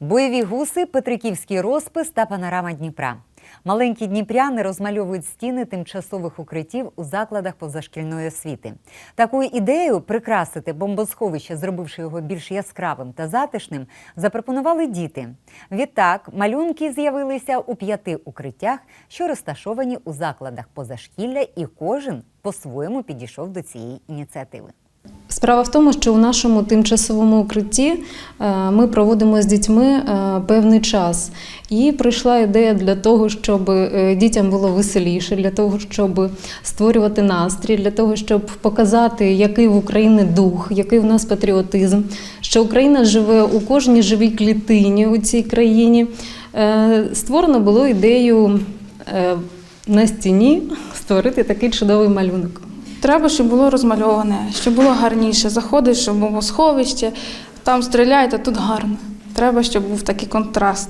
Бойові гуси, Петриківський розпис та панорама Дніпра. Маленькі дніпряни розмальовують стіни тимчасових укриттів у закладах позашкільної освіти. Такою ідеєю прикрасити бомбосховище, зробивши його більш яскравим та затишним, запропонували діти. Відтак малюнки з'явилися у п'яти укриттях, що розташовані у закладах позашкілля, і кожен по-своєму підійшов до цієї ініціативи. Справа в тому, що у нашому тимчасовому укритті е, ми проводимо з дітьми е, певний час. І прийшла ідея для того, щоб е, дітям було веселіше, для того, щоб створювати настрій, для того, щоб показати, який в Україні дух, який у нас патріотизм, що Україна живе у кожній живій клітині у цій країні. Створено було ідею на стіні створити такий чудовий малюнок. Треба, щоб було розмальоване, щоб було гарніше. Заходиш було сховище там стріляють, а тут гарно. Треба, щоб був такий контраст.